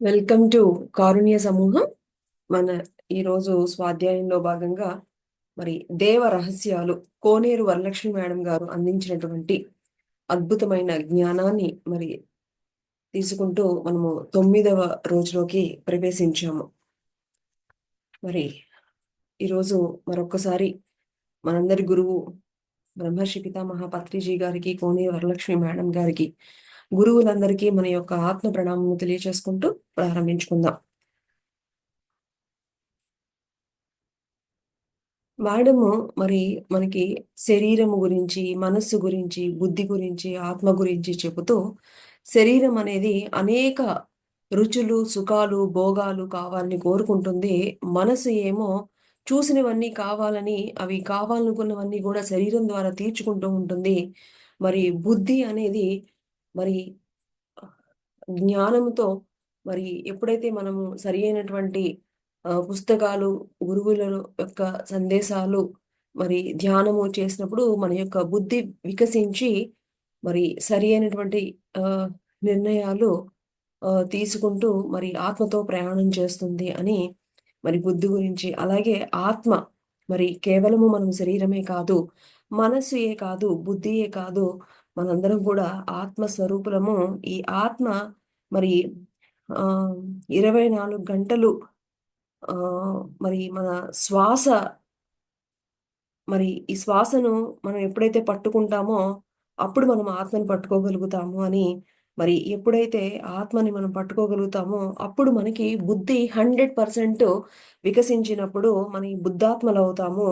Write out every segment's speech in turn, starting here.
Welcome to కారుణ్య సమూహం. మన ఈరోజు స్వాధ్యాయంలో భాగంగా మరి దేవ రహస్యాలు కోనేరు వరలక్ష్మి మేడం గారు అందించినటువంటి అద్భుతమైన జ్ఞానాన్ని మరి తీసుకుంటూ మనము తొమ్మిదవ రోజులోకి ప్రవేశించాము. మరి ఈరోజు మరొకసారి మనందరి గురువు బ్రహ్మర్షి పితామహ పత్రిజీ గారికి కోనేరు వరలక్ష్మి మేడం గారికి గురువులందరికీ మన యొక్క ఆత్మ ప్రణామము తెలియచేసుకుంటూ ప్రారంభించుకుందాం. మేడము మరి మనకి శరీరము గురించి మనస్సు గురించి బుద్ధి గురించి ఆత్మ గురించి చెబుతూ శరీరం అనేది అనేక రుచులు సుఖాలు భోగాలు కావాలని కోరుకుంటుంది. మనసు ఏమో చూసినవన్నీ కావాలని అవి కావాలనుకున్నవన్నీ కూడా శరీరం ద్వారా తీర్చుకుంటూ ఉంటుంది. మరి బుద్ధి అనేది మరి జ్ఞానంతో మరి ఎప్పుడైతే మనము సరి అయినటువంటి పుస్తకాలు గురువుల యొక్క సందేశాలు మరి ధ్యానము చేసినప్పుడు మన యొక్క బుద్ధి వికసించి మరి సరి అయినటువంటి నిర్ణయాలు తీసుకుంటూ మరి ఆత్మతో ప్రయాణం చేస్తుంది అని మరి బుద్ధి గురించి అలాగే ఆత్మ మరి కేవలము మనం శరీరమే కాదు మనస్సుయే కాదు బుద్ధియే కాదు మనందరం కూడా ఆత్మ స్వరూపులము. ఈ ఆత్మ మరి ఆ ఇరవై నాలుగు గంటలు ఆ మరి మన శ్వాస మరి ఈ శ్వాసను మనం ఎప్పుడైతే పట్టుకుంటామో అప్పుడు మనం ఆత్మని పట్టుకోగలుగుతాము అని మరి ఎప్పుడైతే ఆత్మని మనం పట్టుకోగలుగుతామో అప్పుడు మనకి బుద్ధి హండ్రెడ్ పర్సెంట్ వికసించినప్పుడు మన బుద్ధాత్మలు అవుతాము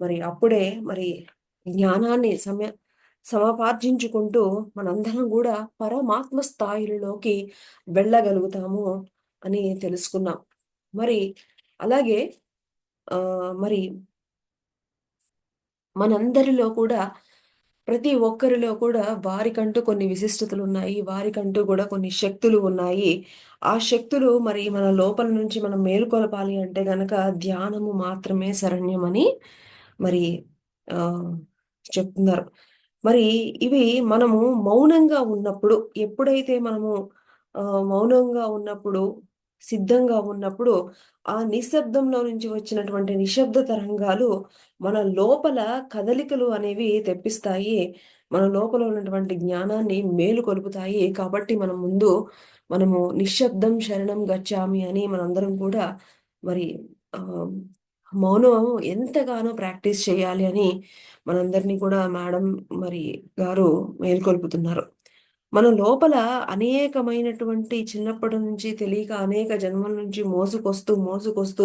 మరి అప్పుడే మరి జ్ఞానాన్ని సమయ సమపార్జించుకుంటూ మనందరం కూడా పరమాత్మ స్థాయిలోకి వెళ్ళగలుగుతాము అని తెలుసుకున్నాం. మరి అలాగే ఆ మరి మనందరిలో కూడా ప్రతి ఒక్కరిలో కూడా వారికంటూ కొన్ని విశిష్టతలు ఉన్నాయి వారికంటూ కూడా కొన్ని శక్తులు ఉన్నాయి. ఆ శక్తులు మరి మన లోపల నుంచి మనం మేలుకొలపాలి అంటే గనక ధ్యానము మాత్రమే శరణ్యమని మరి ఆ చెప్తున్నారు. మరి ఇవి మనము మౌనంగా ఉన్నప్పుడు ఎప్పుడైతే మనము మౌనంగా ఉన్నప్పుడు సిద్ధంగా ఉన్నప్పుడు ఆ నిశ్శబ్దంలో నుంచి వచ్చినటువంటి నిశ్శబ్ద తరంగాలు మన లోపల కదలికలు అనేవి తెప్పిస్తాయి. మన లోపల ఉన్నటువంటి జ్ఞానాన్ని మేలు కొలుపుతాయి. కాబట్టి మనం ముందు మనము నిశ్శబ్దం శరణం గచ్చామి అని మనందరం కూడా మరి ఆ మౌనం ఎంతగానో ప్రాక్టీస్ చేయాలి అని మనందరినీ కూడా మేడం మరి గారు మేల్కొల్పుతున్నారు. మన లోపల అనేకమైనటువంటి చిన్నప్పటి నుంచి తెలియక అనేక జన్మల నుంచి మోసుకొస్తూ మోసుకొస్తూ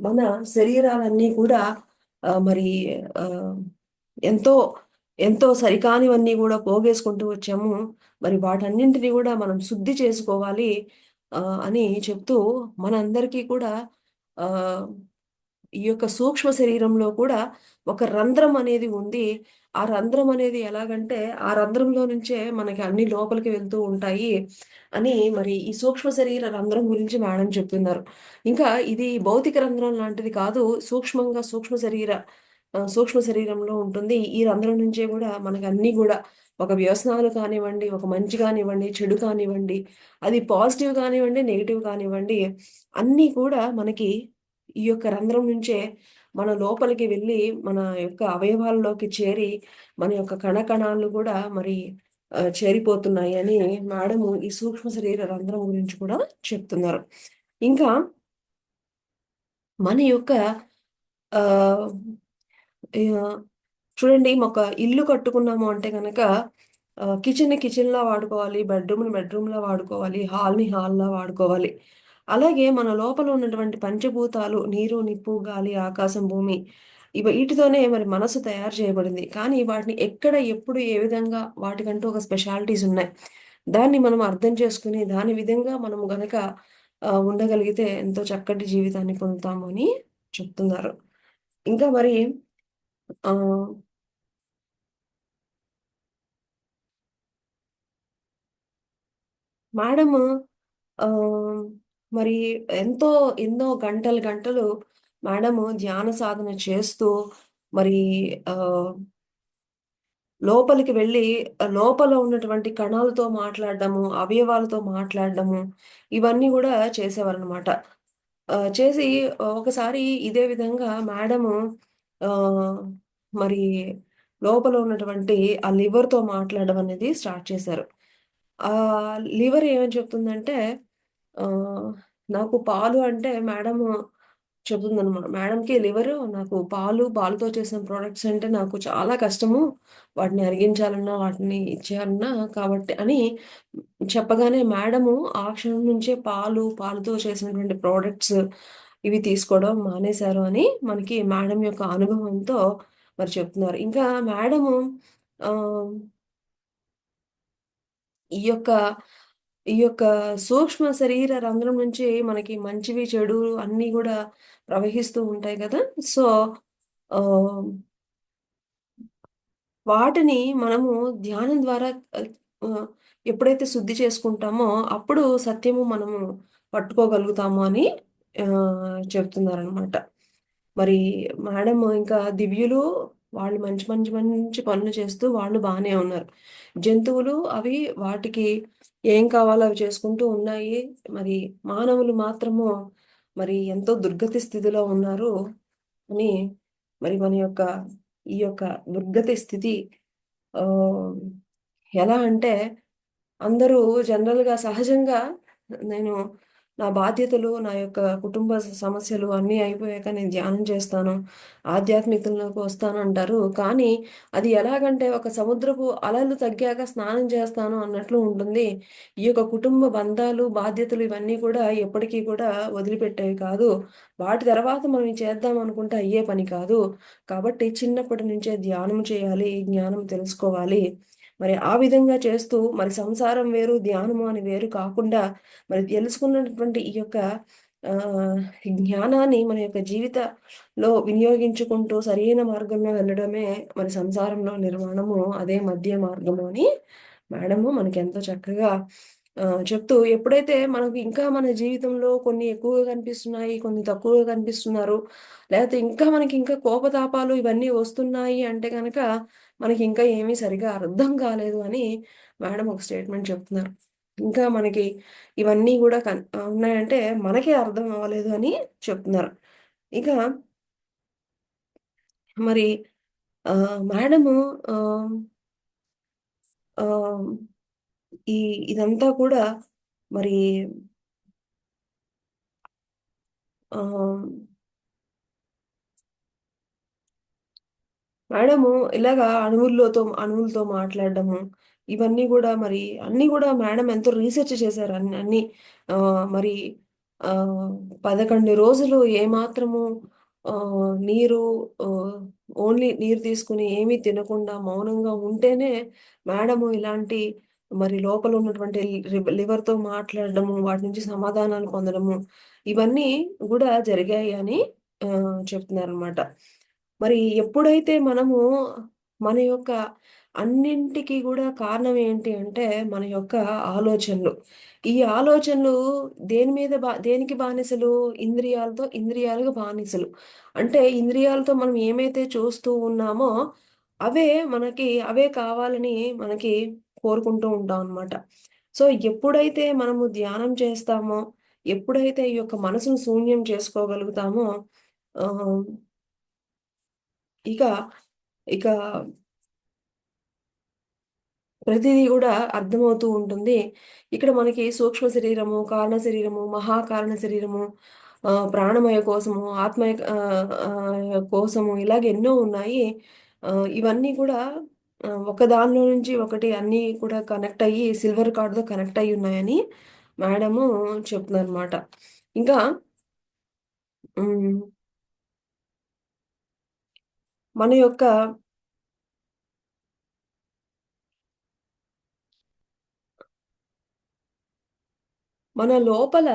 మన శరీరాలన్నీ కూడా మరి ఎంతో ఎంతో సరికానివన్నీ కూడా పోగేసుకుంటూ వచ్చాము. మరి వాటన్నింటినీ కూడా మనం శుద్ధి చేసుకోవాలి అని చెప్తూ మనందరికీ కూడా ఆ ఈ యొక్క సూక్ష్మ శరీరంలో కూడా ఒక రంధ్రం అనేది ఉంది. ఆ రంధ్రం అనేది ఎలాగంటే ఆ రంధ్రంలో నుంచే మనకి అన్ని లోపలికి వెళ్తూ ఉంటాయి అని మరి ఈ సూక్ష్మ శరీర రంధ్రం గురించి మేడం చెప్తున్నారు. ఇంకా ఇది భౌతిక రంధ్రం లాంటిది కాదు సూక్ష్మంగా సూక్ష్మ శరీర సూక్ష్మ శరీరంలో ఉంటుంది. ఈ రంధ్రం నుంచే కూడా మనకి అన్ని కూడా ఒక వ్యసనాలు కానివ్వండి ఒక మంచి కానివ్వండి చెడు కానివ్వండి అది పాజిటివ్ కానివ్వండి నెగిటివ్ కానివ్వండి అన్నీ కూడా మనకి ఈ యొక్క రంధ్రం నుంచే మన లోపలికి వెళ్ళి మన యొక్క అవయవాల్లోకి చేరి మన యొక్క కణకణాలు కూడా మరి చేరిపోతున్నాయి అని మేడము ఈ సూక్ష్మ శరీర రంధ్రం గురించి కూడా చెప్తున్నారు. ఇంకా మన యొక్క ఆ చూడండి ఒక ఇల్లు కట్టుకున్నాము అంటే కనుక కిచెన్ కిచెన్ లా వాడుకోవాలి బెడ్రూమ్ని బెడ్రూమ్ లా వాడుకోవాలి హాల్ని హాల్ లా వాడుకోవాలి. అలాగే మన లోపల ఉన్నటువంటి పంచభూతాలు నీరు నిప్పు గాలి ఆకాశం భూమి ఇవ వీటితోనే మరి మనసు తయారు చేయబడింది. కానీ వాటిని ఎక్కడ ఎప్పుడు ఏ విధంగా వాటికంటూ ఒక స్పెషాలిటీస్ ఉన్నాయి. దాన్ని మనం అర్థం చేసుకుని దాని విధంగా మనము గనక ఉండగలిగితే ఎంతో చక్కటి జీవితాన్ని పొందుతాము అని చెప్తున్నారు. ఇంకా మరి ఆ మేడము మరి ఎంతో ఎన్నో గంటలు గంటలు మేడము ధ్యాన సాధన చేస్తూ మరి లోపలికి వెళ్ళి లోపల ఉన్నటువంటి కణాలతో మాట్లాడడము, అవయవాలతో మాట్లాడడము ఇవన్నీ కూడా చేసేవారనమాట. చేసి ఒకసారి ఇదే విధంగా మేడము మరి లోపల ఉన్నటువంటి ఆ లివర్‌తో మాట్లాడడం అనేది స్టార్ట్ చేశారు. ఆ లివర్ ఏమని చెప్తుందంటే నాకు పాలు అంటే మేడము చెప్తుందనమాట. మేడంకి లివరు నాకు పాలు, పాలుతో చేసిన ప్రోడక్ట్స్ అంటే నాకు చాలా కష్టము. వాటిని అరిగించాలన్నా, వాటిని ఇచ్చేయాలన్నా కాబట్టి అని చెప్పగానే మేడము ఆ క్షణం నుంచే పాలు, పాలుతో చేసినటువంటి ప్రోడక్ట్స్ ఇవి తీసుకోవడం మానేశారు అని మనకి మేడం యొక్క అనుభవంతో మరి చెప్తున్నారు. ఇంకా మేడము ఈ యొక్క ఈ యొక్క సూక్ష్మ శరీర రంధ్రం నుంచి మనకి మంచివి, చెడు అన్నీ కూడా ప్రవహిస్తూ ఉంటాయి కదా సో, వాటిని మనము ధ్యానం ద్వారా ఎప్పుడైతే శుద్ధి చేసుకుంటామో, అప్పుడు సత్యము మనము పట్టుకోగలుగుతాము అని చెప్తున్నారనమాట. మరి మేడం ఇంకా దివ్యులు వాళ్ళు మంచి, మంచి, మంచి పనులు చేస్తూ వాళ్ళు బాగానే ఉన్నారు. జంతువులు అవి వాటికి ఏం కావాలో అవి చేసుకుంటూ ఉన్నాయి. మరి మానవులు మాత్రము మరి ఎంతో దుర్గతి స్థితిలో ఉన్నారు అని మరి మన యొక్క ఈ యొక్క దుర్గతి స్థితి ఎలా అంటే అందరూ జనరల్‌గా సహజంగా నేను నా బాధ్యతలు, నా యొక్క కుటుంబ సమస్యలు అన్నీ అయిపోయాక నేను ధ్యానం చేస్తాను. ఆధ్యాత్మికతలోకి వస్తానంటారు. కానీ అది ఎలాగంటే ఒక సముద్రపు అలలు తగ్గాక స్నానం చేస్తాను అన్నట్లు ఉంటుంది. ఈ యొక్క కుటుంబ బంధాలు, బాధ్యతలు ఇవన్నీ కూడా ఎప్పటికీ కూడా వదిలిపెట్టేవి కాదు. వాటి తర్వాత మనం చేద్దాం అనుకుంటే అయ్యే పని కాదు. కాబట్టి చిన్నప్పటి నుంచే ధ్యానం చేయాలి, జ్ఞానం తెలుసుకోవాలి. మరి ఆ విధంగా చేస్తూ మరి సంసారం వేరు, ధ్యానము అని వేరు కాకుండా మరి తెలుసుకున్నటువంటి ఈ యొక్క జ్ఞానాన్ని మన యొక్క జీవితంలో వినియోగించుకుంటూ సరైన మార్గంలో వెళ్ళడమే మరి సంసారంలో నిర్మాణము, అదే మధ్య మార్గము అని మేడము ఎంతో చక్కగా చెప్తూ ఎప్పుడైతే మనకు ఇంకా మన జీవితంలో కొన్ని ఎక్కువగా కనిపిస్తున్నాయి, కొన్ని తక్కువగా కనిపిస్తున్నారు. లేకపోతే ఇంకా మనకి ఇంకా కోపతాపాలు ఇవన్నీ వస్తున్నాయి అంటే కనుక మనకి ఇంకా ఏమీ సరిగ్గా అర్థం కాలేదు అని మేడం ఒక స్టేట్‌మెంట్ చెప్తున్నారు. ఇంకా మనకి ఇవన్నీ కూడా కన్ ఉన్నాయంటే మనకే అర్థం అవ్వలేదు అని చెప్తున్నారు. ఇక మరి మేడము ఈ ఇదంతా కూడా మరి మేడము ఇలాగా అణువుల్లోతో అణువులతో మాట్లాడడము, ఇవన్నీ కూడా మరి అన్నీ కూడా మేడం ఎంతో రీసెర్చ్ చేశారు. అన్ని అన్ని మరి పదకొండు రోజులు ఏమాత్రము నీరు ఓన్లీ నీరు తీసుకొని ఏమీ తినకుండా మౌనంగా ఉంటేనే మేడము ఇలాంటి మరి లోపల ఉన్నటువంటి లివర్‌తో మాట్లాడడము, వాటి నుంచి సమాధానాలు పొందడము, ఇవన్నీ కూడా జరిగాయి అని ఆహ్, చెప్తున్నారనమాట. మరి ఎప్పుడైతే మనము మన యొక్క అన్నింటికి కూడా కారణం ఏంటి అంటే, మన యొక్క ఆలోచనలు. ఈ ఆలోచనలు దేని మీద బా దేనికి బానిసలు? ఇంద్రియాలతో ఇంద్రియాలకు బానిసలు. అంటే ఇంద్రియాలతో మనం ఏమైతే చూస్తూ ఉన్నామో, అవే మనకి అవే కావాలని మనకి కోరుకుంటూ ఉంటాం అనమాట. సో, ఎప్పుడైతే మనము ధ్యానం చేస్తామో, ఎప్పుడైతే ఈ యొక్క మనసును శూన్యం చేసుకోగలుగుతామో ఇక, ఇక ప్రతిదీ కూడా అర్థమవుతూ ఉంటుంది. ఇక్కడ మనకి సూక్ష్మ శరీరము, కారణ శరీరము, మహాకారణ శరీరము, ప్రాణమయ కోసము ఆత్మయ కోసము ఇలాగే ఇలాగ ఎన్నో ఉన్నాయి. ఇవన్నీ కూడా ఒక దానిలో నుంచి ఒకటి అన్నీ కూడా కనెక్ట్ అయ్యి సిల్వర్ కార్డ్‌తో కనెక్ట్ అయ్యున్నాయని మేడము చెప్తున్నారనమాట. ఇంకా మన యొక్క మన లోపల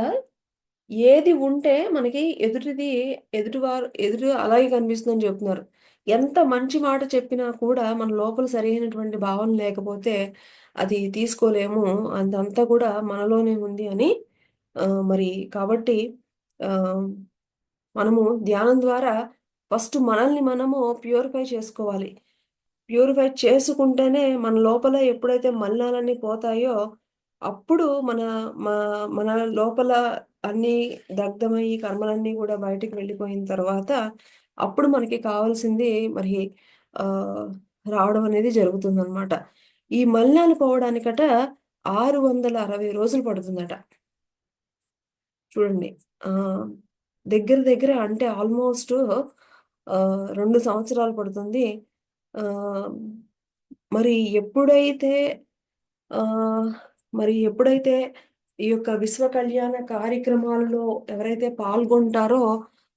ఏది ఉంటే మనకి ఎదుటిది ఎదుటివారు ఎదురు అలాగే కనిపిస్తుందని చెప్తున్నారు. ఎంత మంచి మాట చెప్పినా కూడా మన లోపల సరైనటువంటి భావన లేకపోతే అది తీసుకోలేము. అదంతా కూడా మనలోనే ఉంది అని మరి కాబట్టి మనము ధ్యానం ద్వారా ఫస్ట్ మనల్ని మనము ప్యూరిఫై చేసుకోవాలి. ప్యూరిఫై చేసుకుంటేనే మన లోపల ఎప్పుడైతే మలినాలన్నీ పోతాయో, అప్పుడు మన మా మన లోపల అన్నీ దగ్ధమయ్యి కర్మలన్నీ కూడా బయటికి వెళ్ళిపోయిన తర్వాత, అప్పుడు మనకి కావాల్సింది మరి రావడం అనేది జరుగుతుందన్నమాట ఈ మలినాలు పోవడానికట 660 రోజులు పడుతుందట. చూడండి. దగ్గర దగ్గర అంటే ఆల్‌మోస్ట్ రెండు సంవత్సరాలు పడుతుంది. మరి ఎప్పుడైతే మరి ఎప్పుడైతే ఈ యొక్క విశ్వ కళ్యాణ కార్యక్రమాలలో ఎవరైతే పాల్గొంటారో,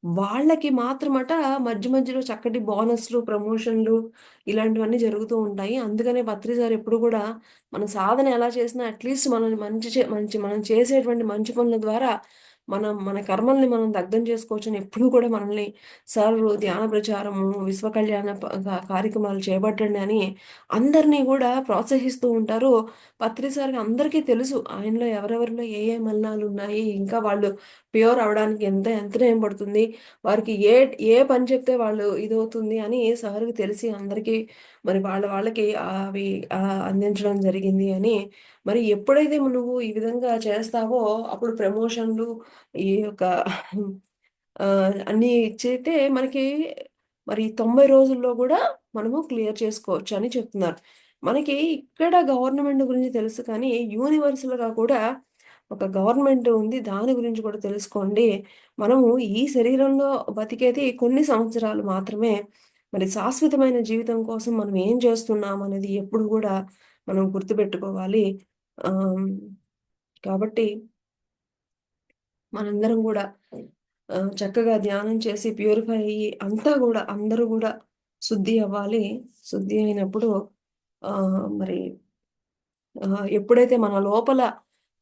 వాళ్ళకి మాత్రమట మధ్య మధ్యలో చక్కటి బోనస్‌లు, ప్రమోషన్‌లు ఇలాంటివన్నీ జరుగుతూ ఉంటాయి. అందుకనే పత్రి సార్ ఎప్పుడు కూడా మన సాధన ఎలా చేసినా అట్‌లీస్ట్ మనల్ని మంచి చే మంచి మనం చేసేటువంటి మంచి పనుల ద్వారా మనం మన కర్మల్ని మనం దగ్ధం చేసుకోవచ్చని ఎప్పుడూ కూడా మనల్ని సారు ధ్యాన ప్రచారము, విశ్వ కళ్యాణ కార్యక్రమాలు చేపట్టండి అని అందరినీ కూడా ప్రోత్సహిస్తూ ఉంటారు. పత్రి సార్‌కి అందరికీ తెలుసు. ఆయనలో ఎవరెవరిలో ఏ ఏ మలినాలున్నాయి, ఇంకా వాళ్ళు ప్యూర్ అవ్వడానికి ఎంత ఎంత టైం పడుతుంది, వారికి ఏ ఏ పని చెప్తే వాళ్ళు ఇదవుతుంది అని సార్‌కి తెలిసి అందరికీ మరి వాళ్ళ వాళ్ళకి అవి అందించడం జరిగింది అని మరి ఎప్పుడైతే నువ్వు ఈ విధంగా చేస్తావో అప్పుడు ప్రమోషన్‌లు ఈ యొక్క అన్నీ ఇచ్చైతే మనకి మరి 90 రోజుల్లో కూడా మనము క్లియర్ చేసుకోవచ్చని చెప్తున్నారు. మనకి ఇక్కడ గవర్నమెంట్ గురించి తెలుసు కానీ, యూనివర్సల్‌గా కూడా ఒక గవర్నమెంట్ ఉంది. దాని గురించి కూడా తెలుసుకోండి. మనము ఈ శరీరంలో బతికేది కొన్ని సంవత్సరాలు మాత్రమే. మరి శాశ్వతమైన జీవితం కోసం మనం ఏం చేస్తున్నాం అనేది ఎప్పుడు కూడా మనం గుర్తుపెట్టుకోవాలి. కాబట్టి మనందరం కూడా చక్కగా ధ్యానం చేసి ప్యూరిఫై అయ్యి అంతా కూడా అందరూ కూడా శుద్ధి అవ్వాలి. శుద్ధి అయినప్పుడు మరి ఎప్పుడైతే మన లోపల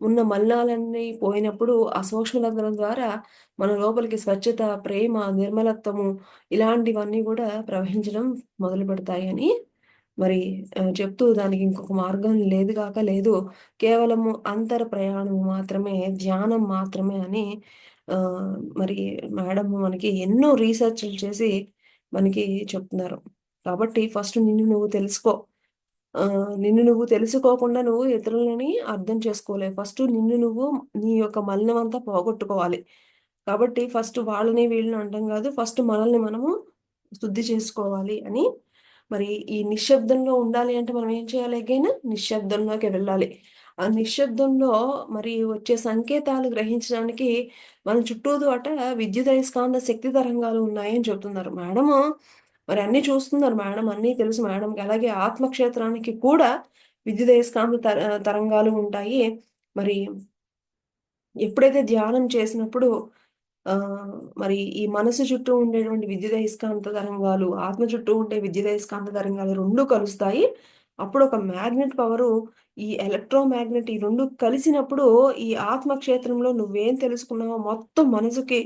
ఉన్న మలినాలన్నీ పోయినప్పుడు ఆ సూక్ష్మలంధ్రం ద్వారా మన లోపలికి స్వచ్ఛత, ప్రేమ, నిర్మలత్వము ఇలాంటివన్నీ కూడా ప్రవహించడం మొదలుపెడతాయని మరి చెప్తూ దానికి ఇంకొక మార్గం లేదు కాక లేదు. కేవలము అంతర ప్రయాణం మాత్రమే, ధ్యానం మాత్రమే అని మరి మేడం మనకి ఎన్నో రీసెర్చ్‌లు చేసి మనకి చెప్తున్నారు. కాబట్టి ఫస్ట్ నిన్ను నువ్వు తెలుసుకో. నిన్ను నువ్వు తెలుసుకోకుండా నువ్వు ఇతరులని అర్థం చేసుకోలే ఫస్ట్ నిన్ను నువ్వు నీ యొక్క మలినమంతా పోగొట్టుకోవాలి. కాబట్టి ఫస్ట్ వాళ్ళని వీళ్ళని అంటాం కాదు ఫస్ట్ మనల్ని మనము శుద్ధి చేసుకోవాలి అని మరి ఈ నిశ్శబ్దంలో ఉండాలి అంటే మనం ఏం చేయాలి ఎగైనా నిశ్శబ్దంలోకి వెళ్ళాలి. ఆ నిశ్శబ్దంలో మరి వచ్చే సంకేతాలు గ్రహించడానికి మన చుట్టూదు అట విద్యుదయస్కాంత శక్తి తరంగాలు ఉన్నాయని చెప్తున్నారు. మేడము మరి అన్నీ చూస్తున్నారు మేడం. అన్నీ తెలుసు మేడంకి. అలాగే ఆత్మక్షేత్రానికి కూడా విద్యుదయస్కాంత తర తరంగాలు ఉంటాయి. మరి ఎప్పుడైతే ధ్యానం చేసినప్పుడు మరి ఈ మనసు చుట్టూ ఉండేటువంటి విద్యుదయస్కాంత తరంగాలు, ఆత్మ చుట్టూ ఉండే విద్యుదయస్కాంత తరంగాలు రెండు కలుస్తాయి. అప్పుడు ఒక మ్యాగ్నెట్ పవరు, ఈ ఎలక్ట్రో మ్యాగ్నెట్ ఈ రెండు కలిసినప్పుడు ఈ ఆత్మ క్షేత్రంలో నువ్వేం తెలుసుకున్నావో మొత్తం మనసుకి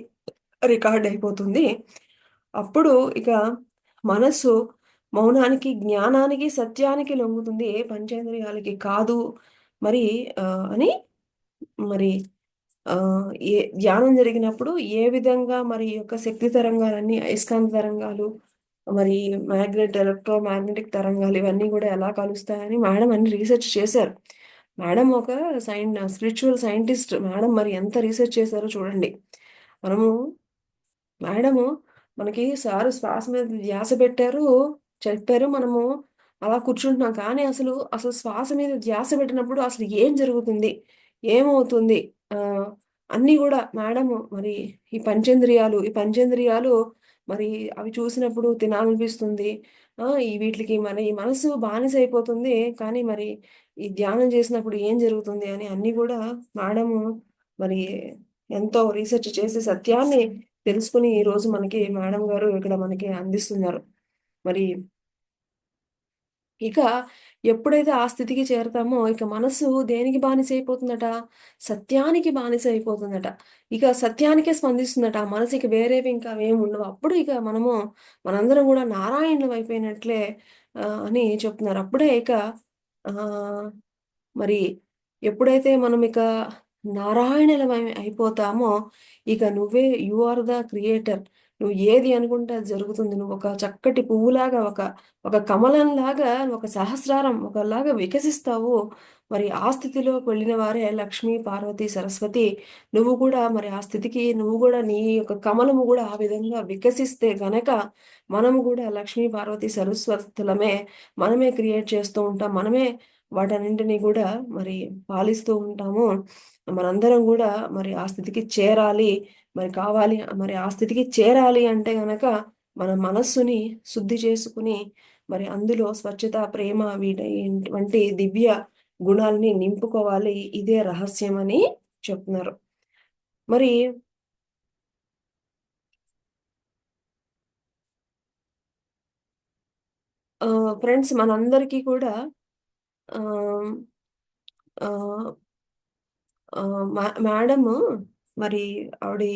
రికార్డ్ అయిపోతుంది. అప్పుడు ఇక మనస్సు మౌనానికి, జ్ఞానానికి, సత్యానికి లొంగుతుంది. ఏ పంచేంద్రియాలకి కాదు. మరి అని మరి ఏ ధ్యానం జరిగినప్పుడు ఏ విధంగా మరి యొక్క శక్తి తరంగాలన్నీ అయస్కాంత తరంగాలు, మరి మ్యాగ్నెట్, ఎలక్ట్రో మ్యాగ్నెటిక్ తరంగాలు ఇవన్నీ కూడా ఎలా కలుస్తాయని మేడం అన్ని రీసెర్చ్ చేశారు. మేడం ఒక సైన్ స్పిరిచువల్ సైంటిస్ట్. మేడం మరి ఎంత రీసెర్చ్ చేశారో చూడండి. మనము మేడము మనకి సారు శ్వాస మీద ధ్యాస పెట్టారు, చెప్పారు. మనము అలా కూర్చుంటున్నాం. కానీ అసలు, అసలు శ్వాస మీద ధ్యాస పెట్టినప్పుడు అసలు ఏం జరుగుతుంది? ఏమవుతుంది? అన్నీ కూడా మేడము మరి ఈ పంచేంద్రియాలు, ఈ పంచేంద్రియాలు మరి అవి చూసినప్పుడు తినాలనిపిస్తుంది. ఆ! ఈ వీటికి మన ఈ మనసు బానిస అయిపోతుంది కానీ మరి ఈ ధ్యానం చేసినప్పుడు ఏం జరుగుతుంది అని అన్నీ కూడా మేడము మరి ఎంతో రీసెర్చ్ చేసి సత్యాన్ని తెలుసుకొని ఈరోజు మనకి మేడం గారు ఇక్కడ మనకి అందిస్తున్నారు. మరి ఇక ఎప్పుడైతే ఆ స్థితికి చేరతామో ఇక మనసు దేనికి బానిస అయిపోతుందట సత్యానికి బానిస అయిపోతుందట ఇక సత్యానికే స్పందిస్తుందట. మనసు ఇక వేరేవి ఇంకా ఏమి ఉండవు. అప్పుడు ఇక మనము మనందరం కూడా నారాయణులు అయిపోయినట్లే అని చెప్తున్నారు. అప్పుడే ఇక మరి ఎప్పుడైతే మనం ఇక నారాయణలమై అయిపోతామో ఇక నువ్వే యూ ఆర్ ద క్రియేటర్. నువ్వు ఏది అనుకుంటే అది జరుగుతుంది. నువ్వు ఒక చక్కటి పువ్వులాగా, ఒక ఒక కమలంలాగా, ఒక సహస్రారం ఒకలాగా వికసిస్తావు. మరి ఆ స్థితిలోకి వెళ్ళిన వారే లక్ష్మీ, పార్వతి, సరస్వతి. నువ్వు కూడా మరి ఆ స్థితికి నువ్వు కూడా నీ యొక్క కమలము కూడా ఆ విధంగా వికసిస్తే గనక మనము కూడా లక్ష్మీ, పార్వతి, సరస్వతులమే మనమే క్రియేట్ చేస్తూ ఉంటాం. మనమే వాటన్నింటిని కూడా మరి పాలిస్తూ ఉంటాము. మనందరం కూడా మరి ఆ స్థితికి చేరాలి. మరి కావాలి మరి ఆ స్థితికి చేరాలి అంటే గనక మన మనస్సుని శుద్ధి చేసుకుని మరి అందులో స్వచ్ఛత, ప్రేమ వీటి వంటి దివ్య గుణాల్ని నింపుకోవాలి. ఇదే రహస్యం అని చెప్తున్నారు. మరి ఫ్రెండ్స్ మనందరికీ కూడా మేడము మరి ఆవిడి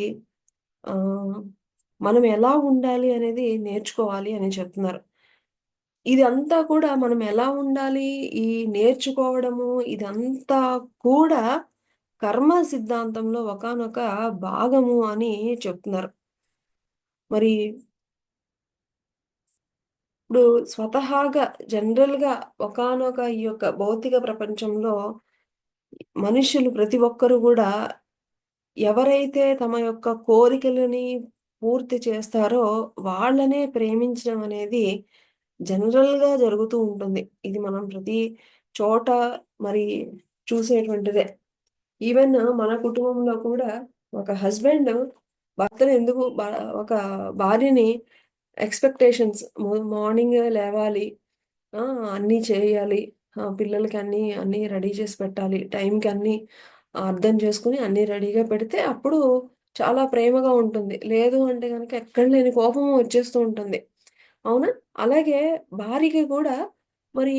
మనం ఎలా ఉండాలి అనేది నేర్చుకోవాలి అని చెప్తున్నారు. ఇదంతా కూడా మనం ఎలా ఉండాలి, ఈ నేర్చుకోవడము ఇదంతా కూడా కర్మ సిద్ధాంతంలో ఒకానొక భాగము అని చెప్తున్నారు. మరి ఇప్పుడు స్వతహాగా జనరల్‌గా ఒకానొక ఈ యొక్క భౌతిక ప్రపంచంలో మనుషులు ప్రతి ఒక్కరు కూడా ఎవరైతే తమ యొక్క కోరికలని పూర్తి చేస్తారో వాళ్ళనే ప్రేమించడం అనేది జనరల్‌గా జరుగుతూ ఉంటుంది. ఇది మనం ప్రతి చోట మరి చూసేటువంటిదే. ఈవెన్ మన కుటుంబంలో కూడా ఒక హస్బెండ్ భర్తను ఎందుకు ఒక భార్యని ఎక్స్‌పెక్టేషన్స్ మార్నింగ్ లేవాలి. అన్నీ చేయాలి. పిల్లలకి అన్నీ, అన్నీ రెడీ చేసి పెట్టాలి. టైంకి అన్నీ అర్థం చేసుకొని అన్నీ రెడీగా పెడితే అప్పుడు చాలా ప్రేమగా ఉంటుంది. లేదు అంటే కనుక ఎక్కడ లేని కోపం వచ్చేస్తూ ఉంటుంది. అవునా? అలాగే భార్యకి కూడా మరి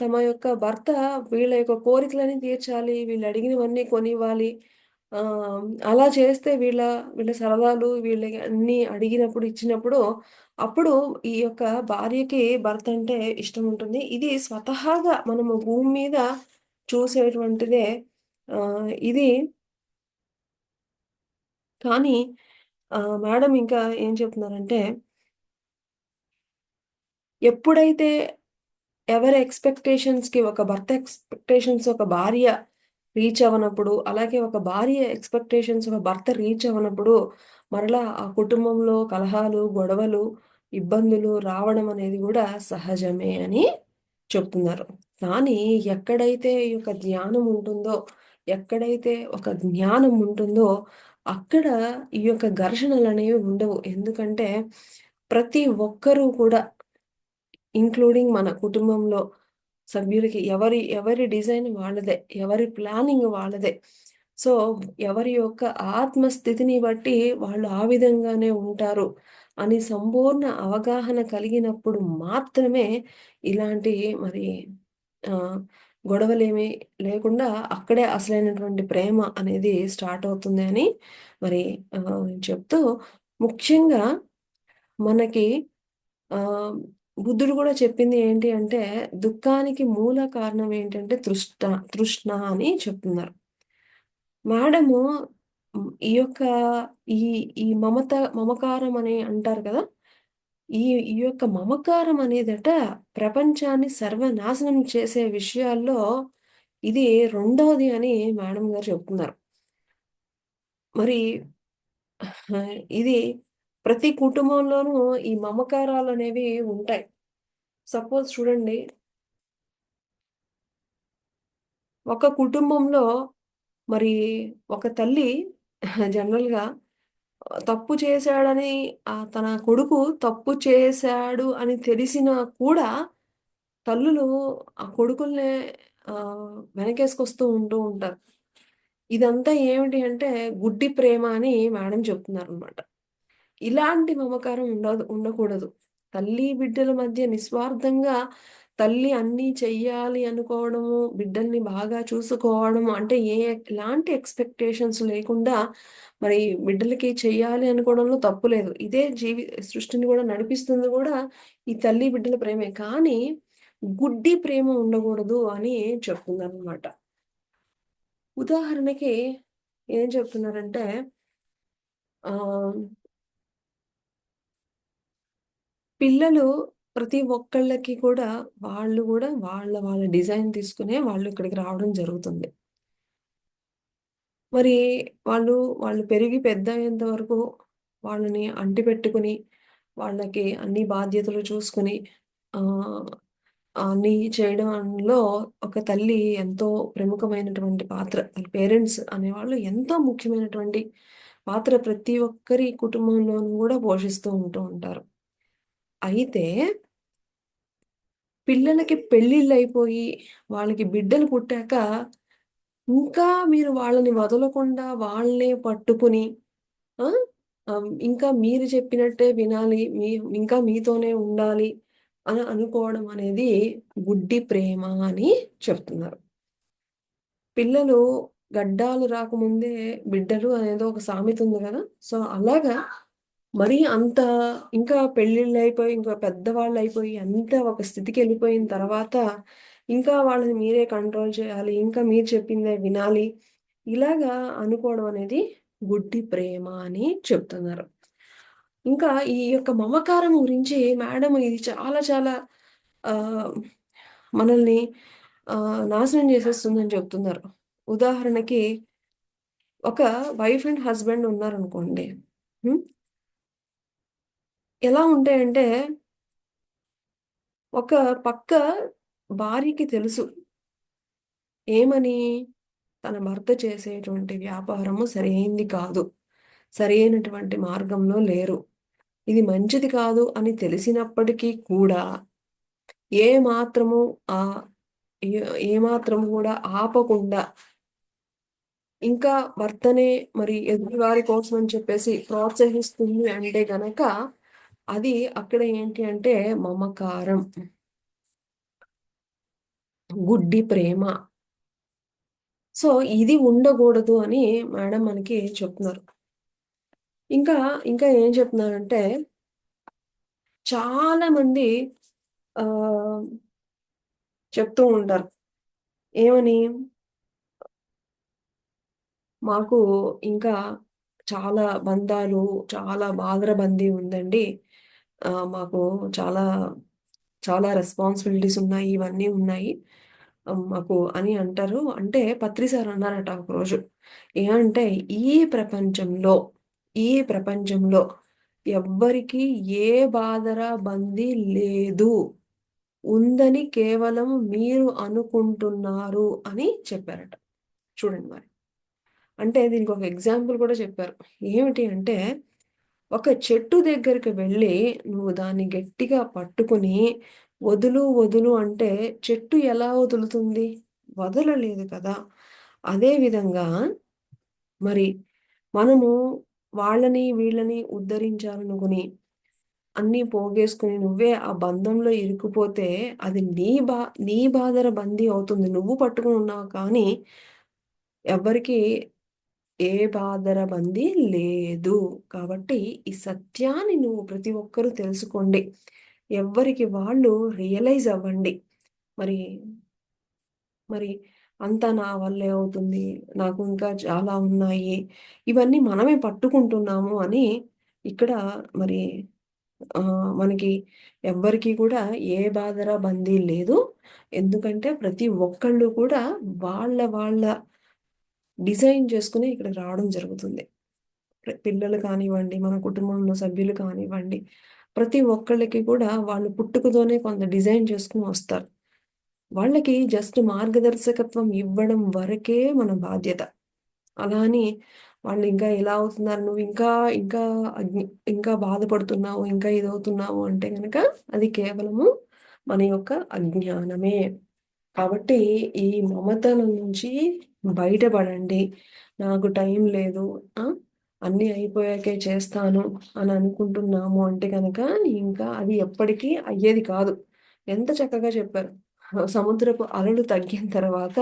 తమ యొక్క భర్త వీళ్ళ యొక్క కోరికలన్నీ తీర్చాలి. వీళ్ళు అడిగినవన్నీ కొనివ్వాలి. అలా చేస్తే వీళ్ళ వీళ్ళ సరదాలు వీళ్ళకి అన్ని అడిగినప్పుడు, ఇచ్చినప్పుడు అప్పుడు ఈ యొక్క భార్యకి భర్త అంటే ఇష్టం ఉంటుంది. ఇది స్వతహాగా మనము భూమి మీద చూసేటువంటిదే. ఇది కానీ మేడం ఇంకా ఏం చెప్తున్నారంటే, ఎప్పుడైతే ఎవరి ఎక్స్‌పెక్టేషన్స్‌కి ఒక భర్త ఎక్స్‌పెక్టేషన్స్ ఒక భార్య రీచ్ అవ్వనప్పుడు, అలాగే ఒక భార్య ఎక్స్‌పెక్టేషన్స్ ఒక భర్త రీచ్ అవ్వనప్పుడు, మరలా ఆ కుటుంబంలో కలహాలు, గొడవలు, ఇబ్బందులు రావడం అనేది కూడా సహజమే అని చెప్తున్నారు. కానీ ఎక్కడైతే ఈ యొక్క ధ్యానం ఉంటుందో, ఎక్కడైతే ఒక జ్ఞానం ఉంటుందో, అక్కడ ఈ యొక్క ఘర్షణలు అనేవి ఉండవు. ఎందుకంటే ప్రతి ఒక్కరూ కూడా ఇంక్లూడింగ్ మన కుటుంబంలో సభ్యులకి ఎవరి ఎవరి డిజైన్ వాళ్ళదే. ఎవరి ప్లానింగ్ వాళ్ళదే. సో, ఎవరి యొక్క ఆత్మస్థితిని బట్టి వాళ్ళు ఆ విధంగానే ఉంటారు అని సంపూర్ణ అవగాహన కలిగినప్పుడు మాత్రమే ఇలాంటి మరి గొడవలేమి లేకుండా అక్కడే అసలైనటువంటి ప్రేమ అనేది స్టార్ట్ అవుతుంది అని మరి చెప్తూ ముఖ్యంగా మనకి బుద్ధుడు కూడా చెప్పింది ఏంటి అంటే, దుఃఖానికి మూల కారణం ఏంటంటే తృష్ట తృష్ణ అని చెప్తున్నారు. మేడము ఈ యొక్క ఈ ఈ మమత మమకారం అని అంటారు కదా! ఈ ఈ యొక్క మమకారం అనేదట ప్రపంచాన్ని సర్వనాశనం చేసే విషయాల్లో ఇది రెండవది అని మేడం గారు చెప్తున్నారు. మరి ఇది ప్రతి కుటుంబంలోనూ ఈ మమకారాలు అనేవి ఉంటాయి. సపోజ్ చూడండి, ఒక కుటుంబంలో మరి ఒక తల్లి జనరల్‌గా తప్పు చేశాడని తన కొడుకు తప్పు చేశాడు అని తెలిసినా కూడా తల్లులు ఆ కొడుకుల్నే వెనకేసుకొస్తూ ఉంటూ ఉంటారు. ఇదంతా ఏమిటి అంటే గుడ్డి ప్రేమ అని మేడం చెప్తున్నారు అనమాట ఇలాంటి మమకారం ఉండదు ఉండకూడదు. తల్లి, బిడ్డల మధ్య నిస్వార్థంగా తల్లి అన్నీ చెయ్యాలి అనుకోవడము, బిడ్డల్ని బాగా చూసుకోవడము అంటే ఏ ఎలాంటి ఎక్స్‌పెక్టేషన్స్ లేకుండా మరి బిడ్డలకి చెయ్యాలి అనుకోవడంలో తప్పు లేదు. ఇదే జీవి సృష్టిని కూడా నడిపిస్తుంది కూడా ఈ తల్లి, బిడ్డల ప్రేమే. కానీ గుడ్డి ప్రేమ ఉండకూడదు అని చెప్తున్నారనమాట. ఉదాహరణకి ఏం చెప్తున్నారంటే పిల్లలు ప్రతి ఒక్కళ్ళకి కూడా వాళ్ళు కూడా వాళ్ళ వాళ్ళ డిజైన్ తీసుకునే వాళ్ళు ఇక్కడికి రావడం జరుగుతుంది. మరి వాళ్ళు, వాళ్ళు పెరిగి పెద్దయ్యేంత వరకు వాళ్ళని అంటిపెట్టుకొని, వాళ్ళకి అన్ని బాధ్యతలు చూసుకొని అన్నీ చేయడంలో ఒక తల్లి ఎంతో ప్రముఖమైనటువంటి పాత్ర. పేరెంట్స్ అనేవాళ్ళు ఎంతో ముఖ్యమైనటువంటి పాత్ర ప్రతి ఒక్కరి కుటుంబంలోనూ కూడా పోషిస్తూ ఉంటూ ఉంటారు. అయితే పిల్లలకి పెళ్ళిళ్ళు అయిపోయి వాళ్ళకి బిడ్డలు పుట్టాక, ఇంకా మీరు వాళ్ళని వదలకుండా వాళ్ళనే పట్టుకొని ఇంకా మీరు చెప్పినట్టే వినాలి. మీ ఇంకా మీతోనే ఉండాలి అని అనుకోవడం అనేది గుడ్డి ప్రేమ అని చెప్తున్నారు. పిల్లలు గడ్డాలు రాకముందే బిడ్డలు అనేదో ఒక సామెత ఉంది కదా సో, అలాగా మరీ అంత ఇంకా పెళ్ళిళ్ళు అయిపోయి ఇంకా పెద్దవాళ్ళు అయిపోయి అంతా ఒక స్థితికి వెళ్ళిపోయిన తర్వాత, ఇంకా వాళ్ళని మీరే కంట్రోల్ చేయాలి. ఇంకా మీరు చెప్పిందే వినాలి. ఇలాగా అనుకోవడం అనేది గుడ్డి ప్రేమ అని చెప్తున్నారు. ఇంకా ఈ యొక్క మమకారం గురించి మేడం ఇది చాలా చాలా మనల్ని నాశనం చేసేస్తుందని చెప్తున్నారు. ఉదాహరణకి ఒక వైఫ్ అండ్ హస్బెండ్ ఉన్నారనుకోండి. ఎలా ఉంటాయంటే ఒక పక్క భార్యకి తెలుసు. ఏమని? తన భర్త చేసేటువంటి వ్యాపారము సరైంది కాదు. సరైనటువంటి మార్గంలో లేరు. ఇది మంచిది కాదు అని తెలిసినప్పటికీ కూడా ఏ మాత్రము ఆ ఏ మాత్రం కూడా ఆపకుండా ఇంకా భర్తనే మరి ఎదుటివారి కోసం అని చెప్పేసి ప్రోత్సహిస్తుంది అంటే గనక, అది అక్కడ ఏంటి అంటే మమకారం. గుడ్డి ప్రేమ. సో, ఇది ఉండకూడదు అని మేడం మనకి చెప్తున్నారు. ఇంకా, ఇంకా ఏం చెప్తున్నారంటే చాలా మంది చెప్తూ ఉంటారు. ఏమని? మాకు ఇంకా చాలా బంధాలు, చాలా బాదరబందీ ఉందండి. మాకు చాలా, చాలా రెస్పాన్సిబిలిటీస్ ఉన్నాయి. ఇవన్నీ ఉన్నాయి. మాకు అని అంటారు. అంటే పత్రి సార్ అన్నారట ఒకరోజు. ఏమంటే, "ఈ ప్రపంచంలో, ఈ ప్రపంచంలో ఎవ్వరికీ ఏ బాధర బందీ లేదు. ఉందని కేవలం మీరు అనుకుంటున్నారు" అని చెప్పారట. చూడండి మరి. అంటే దీనికి ఒక ఎగ్జాంపుల్ కూడా చెప్పారు. ఏమిటి అంటే, ఒక చెట్టు దగ్గరికి వెళ్ళి నువ్వు దాన్ని గట్టిగా పట్టుకొని వదులు, వదులు అంటే చెట్టు ఎలా వదులుతుంది? వదలలేదు కదా! అదే విధంగా మరి మనము వాళ్ళని, వీళ్ళని ఉద్ధరించాలనుకుని, అన్నీ పోగేసుకుని నువ్వే ఆ బంధంలో ఇరుక్కుపోతే అది నీ బా నీ బాధర బందీ అవుతుంది. నువ్వు పట్టుకుని ఉన్నావు కానీ, ఎవరికి ఏ బాధర బందీ లేదు. కాబట్టి ఈ సత్యాన్ని నువ్వు ప్రతి ఒక్కరూ తెలుసుకోండి. ఎవ్వరికి వాళ్ళు రియలైజ్ అవ్వండి. మరి మరి అంతా నా వల్లే అవుతుంది. నాకు ఇంకా చాలా ఉన్నాయి. ఇవన్నీ మనమే పట్టుకుంటున్నాము అని ఇక్కడ మరి మనకి ఎవ్వరికి కూడా ఏ బాధర బందీ లేదు. ఎందుకంటే ప్రతి ఒక్కళ్ళు కూడా వాళ్ళ వాళ్ళ డిజైన్ చేసుకుని ఇక్కడికి రావడం జరుగుతుంది. పిల్లలు కానివ్వండి, మన కుటుంబంలో సభ్యులు కానివ్వండి, ప్రతి ఒక్కళ్ళకి కూడా వాళ్ళు పుట్టుకతోనే కొంత డిజైన్ చేసుకొని వస్తారు. వాళ్ళకి జస్ట్ మార్గదర్శకత్వం ఇవ్వడం వరకే మన బాధ్యత. అలా అని వాళ్ళు ఇంకా ఎలా అవుతున్నారు, నువ్వు ఇంకా, ఇంకా అగ్ని ఇంకా బాధపడుతున్నావు, ఇంకా ఇదవుతున్నావు అంటే కనుక అది కేవలము మన యొక్క అజ్ఞానమే. కాబట్టి ఈ మమతల నుంచి బయటపడండి. నాకు టైం లేదు. అన్నీ అయిపోయాకే చేస్తాను అని అనుకుంటున్నాము అంటే కనుక ఇంకా అది ఎప్పటికీ అయ్యేది కాదు. ఎంత చక్కగా చెప్పారు. సముద్రపు అలలు తగ్గిన తర్వాత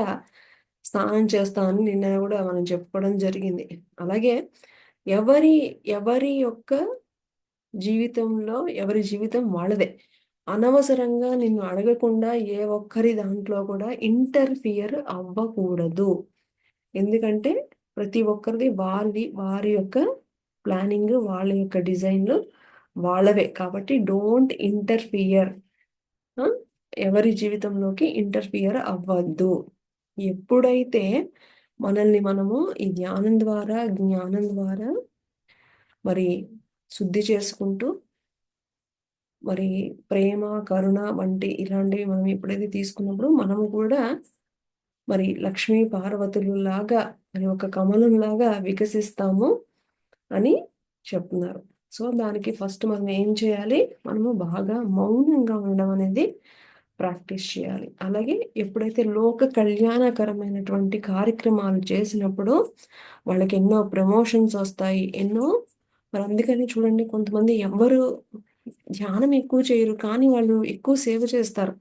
స్నానం చేస్తా అని నిన్న కూడా మనం చెప్పుకోవడం జరిగింది. అలాగే ఎవరి, ఎవరి యొక్క జీవితంలో ఎవరి జీవితం వాళ్ళదే. అనవసరంగా నిన్ను అడగకుండా ఏ ఒక్కరి దాంట్లో కూడా ఇంటర్ఫియర్ అవ్వకూడదు. ఎందుకంటే ప్రతి ఒక్కరిది వారి వారి యొక్క ప్లానింగ్, వాళ్ళ యొక్క డిజైన్‌లు వాళ్ళవే. కాబట్టి డోంట్ ఇంటర్ఫియర్ ఎవరి జీవితంలోకి ఇంటర్ఫియర్ అవ్వద్దు. ఎప్పుడైతే మనల్ని మనము ఈ ధ్యానం ద్వారా జ్ఞానం ద్వారా మరి శుద్ధి చేసుకుంటూ మరి ప్రేమ కరుణ వంటి ఇలాంటివి మనం ఎప్పుడైతే తీసుకున్నప్పుడు మనము కూడా మరి లక్ష్మీ పార్వతులు లాగా మరి ఒక కమలం లాగా వికసిస్తాము అని చెప్తున్నారు. సో దానికి ఫస్ట్ మనం ఏం చేయాలి? మనము బాగా మౌనంగా ఉండడం అనేది ప్రాక్టీస్ చేయాలి. అలాగే ఎప్పుడైతే లోక కళ్యాణకరమైనటువంటి కార్యక్రమాలు చేసినప్పుడు వాళ్ళకి ఎన్నో ప్రమోషన్స్ వస్తాయి ఎన్నో మరి అందుకని చూడండి కొంతమంది ఎవరు ధ్యానం ఎక్కువ చేయరు కానీ వాళ్ళు ఎక్కువ సేవ చేస్తారు.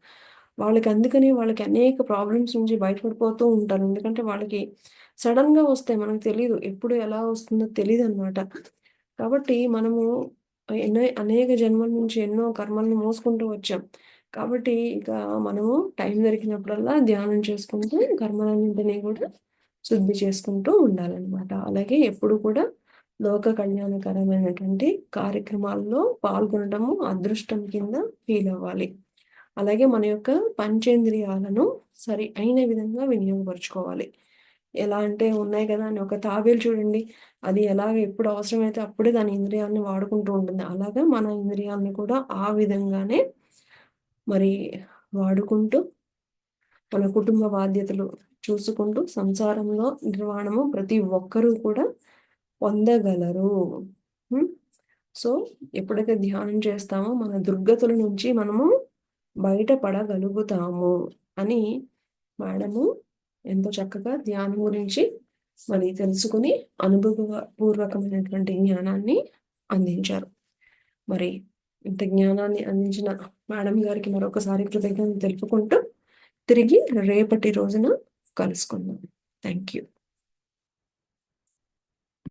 వాళ్ళకి అందుకని వాళ్ళకి అనేక ప్రాబ్లమ్స్ నుంచి బయటపడిపోతూ ఉంటారు. ఎందుకంటే వాళ్ళకి సడన్గా వస్తాయి మనకు తెలియదు ఎప్పుడు ఎలా వస్తుందో తెలియదు అనమాట కాబట్టి మనము ఎన్నో అనేక జన్మల నుంచి ఎన్నో కర్మలను మోసుకుంటూ వచ్చాం. కాబట్టి ఇక మనము టైం దొరికినప్పుడల్లా ధ్యానం చేసుకుంటూ కర్మలన్నింటినీ కూడా శుద్ధి చేసుకుంటూ ఉండాలన్నమాట. అలాగే ఎప్పుడు కూడా లోక కళ్యాణకరమైనటువంటి కార్యక్రమాల్లో పాల్గొనడము అదృష్టం కింద ఫీల్ అవ్వాలి. అలాగే మన యొక్క పంచేంద్రియాలను సరి అయిన విధంగా వినియోగపరుచుకోవాలి. ఎలా అంటే ఉన్నాయి కదా అని ఒక తాబేలు చూడండి. అది ఎలాగ ఎప్పుడు అవసరమైతే అప్పుడే దాని ఇంద్రియాలని వాడుకుంటూ ఉంటుంది. అలాగే మన ఇంద్రియాలని కూడా ఆ విధంగానే మరి వాడుకుంటూ మన కుటుంబ బాధ్యతలు చూసుకుంటూ సంసారంలో నిర్మాణము ప్రతి ఒక్కరూ కూడా పొందగలరు. సో ఎప్పుడైతే ధ్యానం చేస్తామో మన దుర్గతుల నుంచి మనము బయటపడగలుగుతాము అని మేడము ఎంతో చక్కగా ధ్యానం గురించి మరి తెలుసుకుని అనుభవపూర్వకమైనటువంటి జ్ఞానాన్ని అందించారు. మరి ఇంత జ్ఞానాన్ని అందించిన మేడం గారికి మరొకసారి కృతజ్ఞతలు తెలుపుకుంటూ తిరిగి రేపటి రోజున కలుసుకుందాం. Thank you